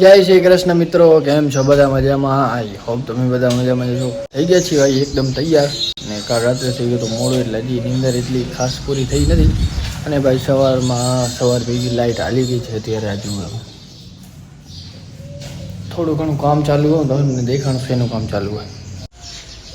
જય શ્રી કૃષ્ણ મિત્રો, કેમ છો? બધા મજામાં? આઈ હોપ તમે બધા મજામાં છો. થઈ ગયા છીએ ભાઈ, એકદમ તૈયાર. ને કાલ રાત્રે થઈ ગયું તો મોડું, એટલે હજી નીંદર એટલી ખાસ પૂરી થઈ નથી. અને ભાઈ, સવારમાં, સવાર ભેગી લાઇટ હાલી ગઈ છે અત્યારે આજુ થોડું ઘણું કામ ચાલુ હોય તમને દેખાણું એનું કામ ચાલુ હોય.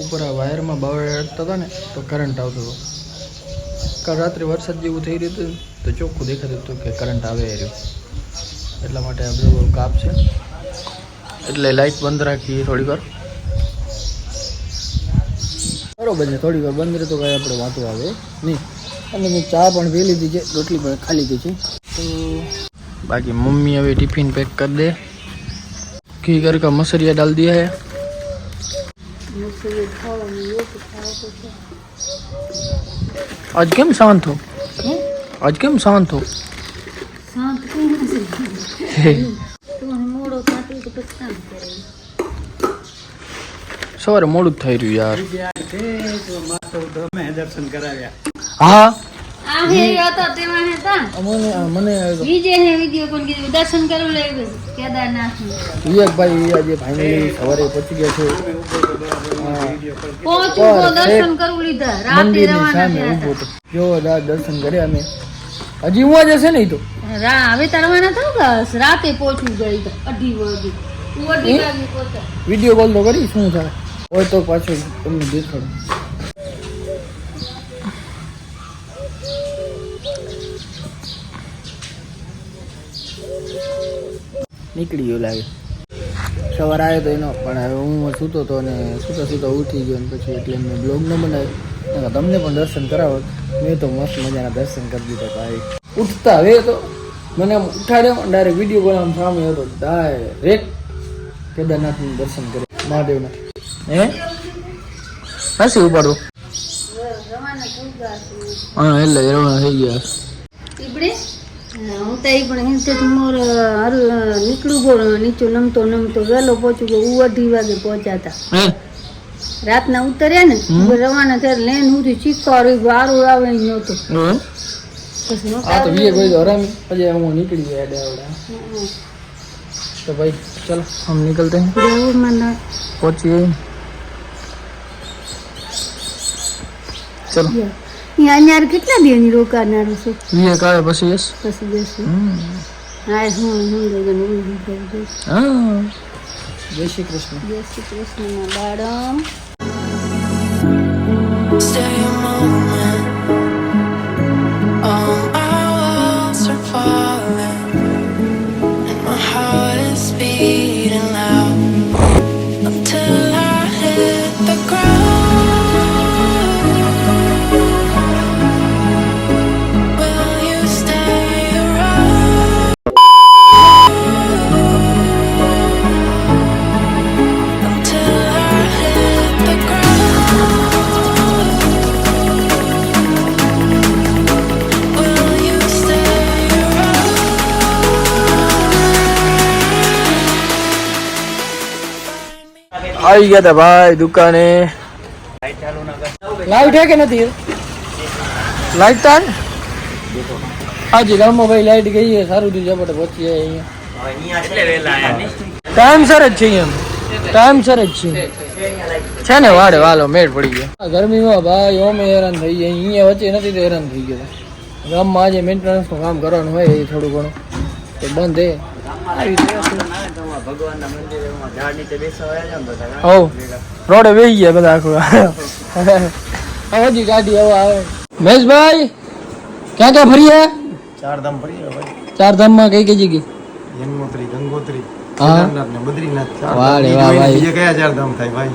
ઉપર આ વાયરમાં બાવળ અડતા હતા ને, તો કરંટ આવતો હતો. કાલ રાત્રે વરસાદ જેવું થઈ રહ્યું હતું, તો ચોખ્ખું દેખાતું હતું કે કરંટ આવે રહ્યું. એટલા માટે અબ્રવ કાપ છે એટલે લાઈટ બંધ રાખી થોડી વાર. બરોબર છે થોડી વાર બંધ રહે તો કાંઈ આપણે વાંધો આવે નહીં. અને મેં ચા પણ પી લીધી છે રોટલી પણ ખાલી ગઈ છે. તો બાકી મમ્મી હવે ટિફિન પેક કરી દે. ઘી કરકે મસરિયા ડાલ દિયા હે. आज કેમ શાંત હો? આજ કેમ શાંત હો? સવારે મોડું થઈ રહ્યું યાર દર્શન કરવું લાગ્યું છે કેદારનાથનું. વિવેકભાઈ આજે ફાઇનલી સવારે પહોંચી ગયા છે હા, દર્શન કર્યા અમે હજી હું જશે ને તો. રા- હવે તો રવાના થાવ રાતે પહોંચવું ગઈ તો. અઢી વાગે. વીડિયો કોલ તો કરી શું થાય? હોય તો પાછો તમને દેખાડું. નીકળી ગયો લાગે. સવાર આવ્યો તો એનો પણ હવે હું સૂતો હતો અને સૂતો સૂતો ઉઠી ગયો અને પછી એટલે મેં બ્લોગ ન બનાવ્યો. તમને પણ દર્શન કરાવો. મેં તો મસ્ત મજાના દર્શન કરી દીધા ભાઈ. ઉઠતા હવે તો મને આમ ઉઠાડ્યો ડાયરેક્ટ વીડિયો કોલ આમ સામે હતો. ડાયરેક્ટ કેદારનાથનું દર્શન કરે મહાદેવના. હે? હસી ઉપાડો. હા એટલે રવાના થઈ ગયા. ઉતારી પણ હેઠે મોર નીકળું ગો નીચું નમતો નમતો વહેલો પહોંચું ગયો હું અઢી વાગે પહોંચ્યા રાતના ઉતર્યા ને રવાના થયા લેન સુધી ચીક્કાર વારો આવે નહોતો. નીકળી ગયા તો ભાઈ ચલો અહીંયા કેટલા દિવસની રોકાનારું છે વીએ કાળે પછી યસ પછી બેસું હમ. હા હું હું લઈને હું હું કરી દઈશ. હા જય શ્રી કૃષ્ણ જય Shri Krishna બાળમ Stay a moment. આવી ગયા તા ભાઈ દુકાને. લાઈટ હે કે નથી? લાઈટ તા ને. હાજી રામો ભાઈ લાઈટ ગઈ છે સારું થયું જપટ પહોંચી અહીંયા. ટાઈમ સર જ છે એમ. ટાઈમ સર જ છે. છે ને વાડે વાલો મેળ પડી ગયો. આ ગરમીમાં ભાઈ ઓમે હેરાન થઈ ગયા. અહીંયા વચ્ચે નથી તો હેરાન થઈ ગયો. ગામમાં આજે મેન્ટેનન્સનું કામ કરવાનું હોય એ થોડું ઘણું. તો બંધ હે. રોડે બેસી ગયા બધા આખું. હજી ગાડી હવે આવે. મહેશભાઈ ક્યાં ક્યાં ફરી ચાર ધામ ફરી ભાઈ ચાર ધામમાં કઈ કઈ જગ્યા યમનોત્રી ગંગોત્રી. કેદારનાથ ને બદ્રીનાથ. ચાર વાહ ધામ. રે ઈ વાહ ભાઈ. બીજે કયા ચાર ધામ થાય ભાઈ?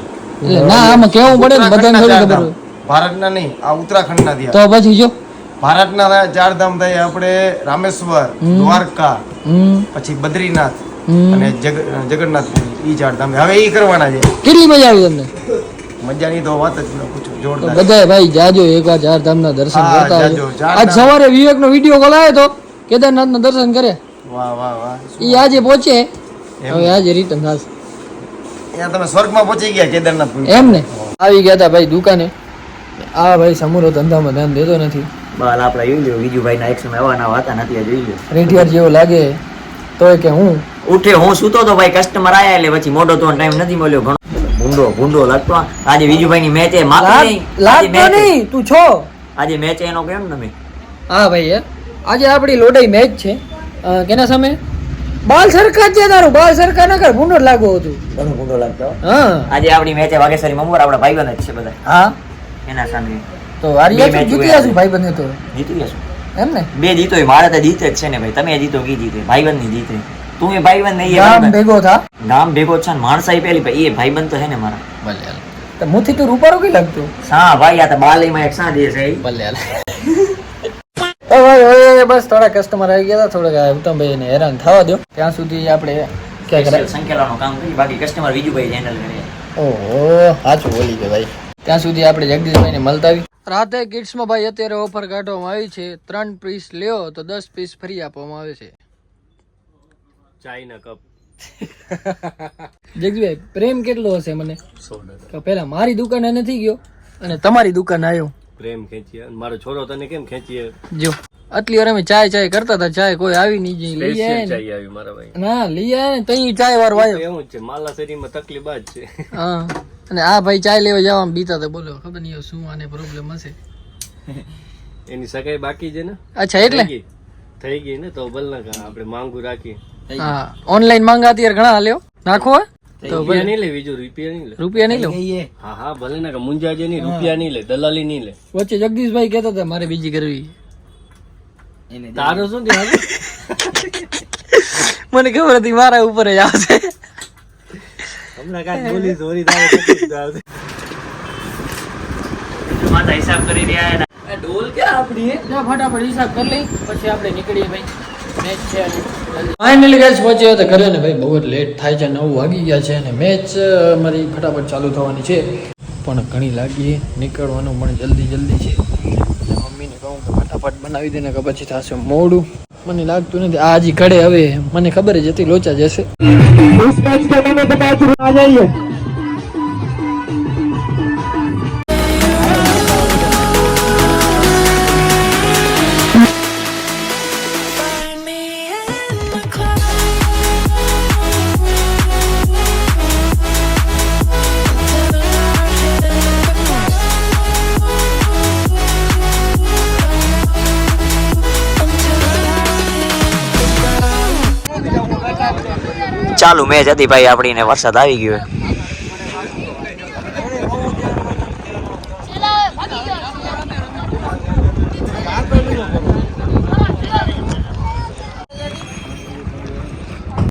ના આમાં કેવું પડે ને બધાને થોડી ખબર ભારતના નહીં આ ઉત્તરાખંડના થયા તો પછી જો. ભારતના ચાર ધામ થાય આપણે રામેશ્વર દ્વારકા પછી બદ્રીનાથ અને જગન્નાથ ઈ ચાર ધામ હવે ઈ કરવાના છે. કેટલી મજા આવી તમને? મજાની તો વાત જ ન પૂછો. જોરદાર. બધાય ભાઈ જાજો એકવાર ચાર ધામના દર્શન કરતા આવજો આજ સવારે વિવેક નો વીડિયો કોલ આવ્યો તો કેદારનાથ ના દર્શન કરે. વાહ વાહ વાહ. ઈ આજે પહોંચે. હવે આજે રિટર્ન થશે. ત્યાં તમે સ્વર્ગમાં પહોંચી ગયા કેદારનાથ એમ ને? આવી ગયા હતા ભાઈ દુકાને. આ ભાઈ સમૂરો ધંધામાં ધ્યાન દેતો નથી. બાલ આપણે આવી ગયો વિજુભાઈ ના એક્શન આવા ના હતા નથી આજે જોઈ લ્યો. રેઢિયાર જેવો લાગે તોય કે હું? ઉઠે હું સૂતો તો ભાઈ કસ્ટમર આયા એટલે પછી મોડો તો ટાઈમ નથી મળ્યો ઘણો. ભૂંડો ભૂંડો લાગતો આજે વિજુભાઈ ની મેચ માફી નહીં. લાગતો મેચ નહીં તું છો? આજે મેચ એનો કેમ તમે? હા ભાઈ. આજે આપણી લોડાઈ મેચ છે. કેના સામે? બાલ સરકાર છે તારું બાલ સરકાર ના કર ભૂંડો લાગો હતું. ઘણો ભૂંડો લાગતો? હા. આજે આપણી મેચ વાગેસરી મમર આપણા ભાઈબંધ જ છે બધા. હા. એના સામે. તો બે જીતી. જશું ભાઈ બંને તો? જીતી જશું એમ ને? બે જીતો મારે તો જીતે જ છે ને ભાઈ. તમે જીતો કી જીતે? ભાઈબંધની જીતે. તું એ ભાઈબંધ નહીં એ ગામ ભેગો થા? ગામ ભેગો છે ને માણસાઈ પેલી ભાઈ એ ભાઈબંધ તો છે ને મારા. ભલે તો મુથી તો રૂપારો કઈ લાગતો? હા ભાઈ આ તો બાલીમાં એક સા દે છે ભલે ભાઈ બસ થોડા કસ્ટમર આવી ગયા હતા થોડાક ઉત્તમભાઈ ને હેરાન થવા દો ત્યાં સુધી આપણે ક્યાં સંકેલાનું કામ કરી બાકી કસ્ટમર વિજુભાઈ હેન્ડલ કરે. ઓહો સાચું બોલી કે ભાઈ. ત્યાં સુધી આપણે જગદીશભાઈને મળતા આવી. રાતે કિડ્સમાં ભાઈ અત્યારે ઓફર કાઢવામાં આવી છે. ત્રણ પીસ લ્યો તો દસ પીસ ફ્રી આપવામાં આવે છે. China cup. જગદીશભાઈ પ્રેમ કેટલો હશે મને? મારી દુકાને નથી ગયો અને તમારી દુકાન આવ્યો. પ્રેમ ખેંચીએ. અને મારો છોરો તને કેમ ખેંચીએ? જો આટલી વાર અમે ચાય ચાય કરતા હતા ચાય કોઈ આવી નહીં જઈ લઈ આવી મારા ભાઈ. ના લઈ આયા ને તઈ ચાય વાળો વાયો એવું જ છે માલા શરીરમાં તકલીફ જ છે. હા. અને આ ભાઈ ચાય લેવા જવા બીતા તો બોલો ખબર નહીં શું આને પ્રોબ્લેમ હશે. એની સગાઈ બાકી છે ને? અચ્છા એટલે? થઈ ગઈ. ને તો ભલ ના કા આપણે માંગુ રાખીએ. હા ઓનલાઈન માંગા અત્યારે ઘણા હાલ્યો? નાખો તો રૂપિયા ભાઈ નહીં લે બીજું રૂપિયા નહીં લે. રૂપિયા નહીં લે. હા હા ભલે ના મુંજાજે નહીં રૂપિયા નહીં લે દલાલી નહીં લે. વચ્ચે જગદીશભાઈ કહેતા હતા મારે બીજી કરવી. તારો શું મને ખબર હતી મારા ઉપર જ આવશે. હમણાં કાંઈક બોલી ચોરી તારે માતા હિસાબ કરી રહ્યા ડોલ ક્યાં આપણી જા ફટાફટ હિસાબ કરી લઈ પછી આપણે નીકળીએ ભાઈ. મેચ છે ફાઇનલી ગાઈસ પહોંચ્યો તો ઘરે ને ભાઈ બહુ જ લેટ થાય છે નવ વાગી ગયા છે અને મેચ મારી ફટાફટ ચાલુ થવાની છે. પણ ઘણી લાગી નીકળવાનું પણ જલ્દી જલ્દી છે. મમ્મીને કહું કે ફટાફટ બનાવી દે ને કે પછી થશે મોડું. મને લાગતું નથી. આ હજી ઘડે હવે. મને ખબર જ હતી લોચા જશે ચાલુ મેચ હતી ભાઈ આપણી ને વરસાદ આવી ગયો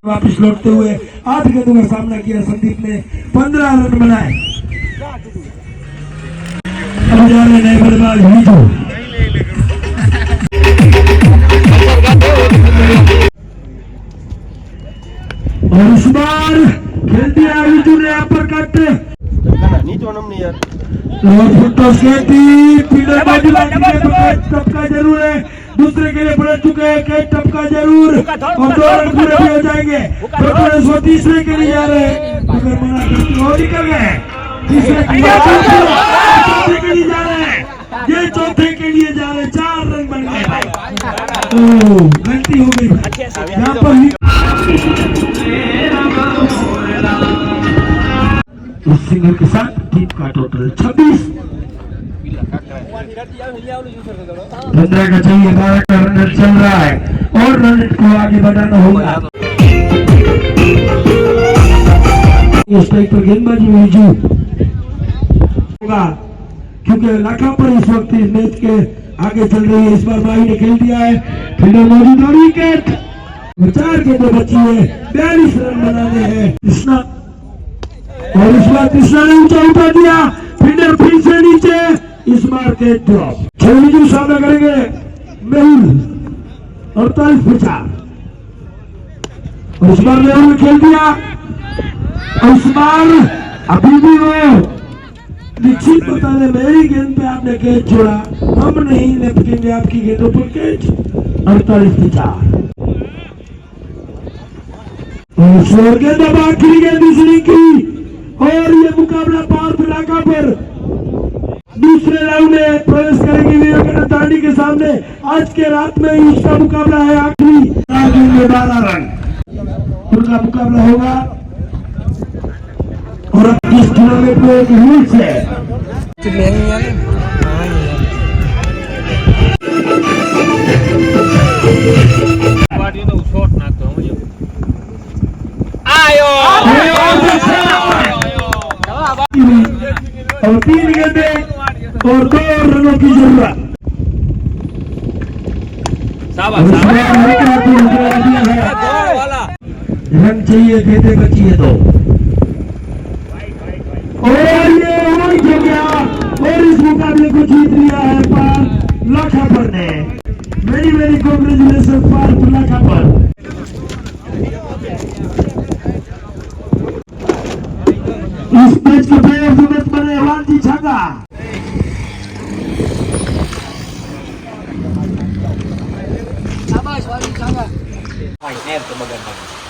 वापिस लौटते हुए आठ गेंदों का सामना किया संदीप ने पंद्रह रन बनाए अब जा रहे नए बल्लेबाज वीजू इस बार खेल दिया वीजू ने अपर कट નીચો નમની યાર और फुटो खेती पीले बाजू बाजू के तो कैच टपका जरूर है दूसरे के लिए पलट चुके हैं कैच टपका जरूर और दो रन पूरे भी हो जाएंगे तो सौ तीसरे के लिए जा रहे हैं मगर मना करते हो निकल गए तीसरे के लिए चौथे के लिए जा रहे हैं ये चौथे के लिए जा रहे हैं चार रन बन गए ओह, गलती हो गई यहाँ पर इस सिंगल के साथ टीम का टोटल 26 पंद्रह का चाहिए बारह का रन चल रहा है और रन को आगे बढ़ाना होगा पर गेंदबाजी में विजू होगा क्योंकि लाखा पर इस वक्त इस मैच के आगे चल रही है, इस बार माही ने खेल दिया है। फील्डर मौजूद और विकेट चार गेंदें बची है, बयालीस रन बनाने हैं। कृष्णा और इस बार कृष्णा ने ऊँचा दिया फील्डर फिर से नीचे, इस बार के ड्रॉप छह जो सामना करेंगे, मेहुल, अड़तालीस पचास। और इस बार मेहुल ने खेल दिया। और इस बार अभी भी वो निश्चित बता दे मेरी गेंद पे आपने कैच छोड़ा हम नहीं लपकेंगे आपकी गेंदों पर कैच अड़तालीस पचास। और गेंद अब आखिरी गेंद दूसरी की। और ये मुकाबला पार्थ इलाका पर दूसरे राउंड में प्रवेश करेंगे विवेकानंद दांडी के सामने। आज के रात में उसका मुकाबला है आखिरी। में बारह रन। उनका मुकाबला होगा। और अब इस टूर्नामेंट में एक है। और तीन गड्ढे और दो रनों की ज़रूरत। रन चाहिए देते का तो और ये उड़ गया और इस मुकाबले को जीत लिया है पाल लाठापर ने very very congratulation Pal Morarji છાગા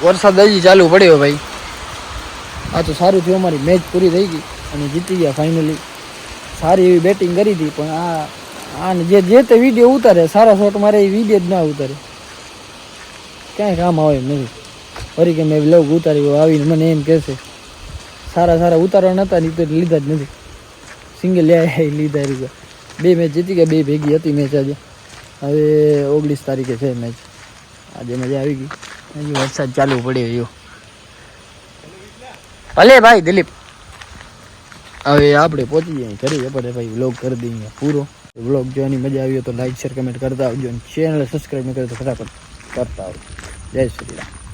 વરસાદ હજી ચાલુ પડ્યો ભાઈ. આ તો સારું થયું, અમારી મેચ પૂરી થઈ ગઈ અને જીતી ગયા ફાઇનલી સારી એવી બેટિંગ કરી હતી, પણ આ, આને જે જે તે વીડિયો ઉતારે, સારા શોટ મારે એ વીડિયો જ ના ઉતારે. ક્યાંય કામ આવે એમ નથી. ફરી કે મેં લવ ઉતાર્યું આવીને મને એમ કહેશે. સારા સારા ઉતારવા નહોતા નીકળી લીધા જ નથી. સિંગલ લીધા રીતે બે મેચ જીતી ગયા, બે ભેગી હતી મેચ આજે. હવે ઓગણીસ તારીખે છે મેચ આજે મજા આવી ગઈ. હજી વરસાદ ચાલુ પડ્યો રહ્યો. ભલે ભાઈ, દિલીપ. હવે આપણે પહોંચી જઈએ ઘરે. આપણે ભાઈ વ્લોગ કરી દઈએ પૂરો. વ્લોગ જોવાની મજા આવી તો લાઈક શેર કમેન્ટ કરતા આવજો. અને ચેનલ સબસ્ક્રાઈબ ન કરે તો ફટાફટ કરતા આવજો. જય શ્રી રામ.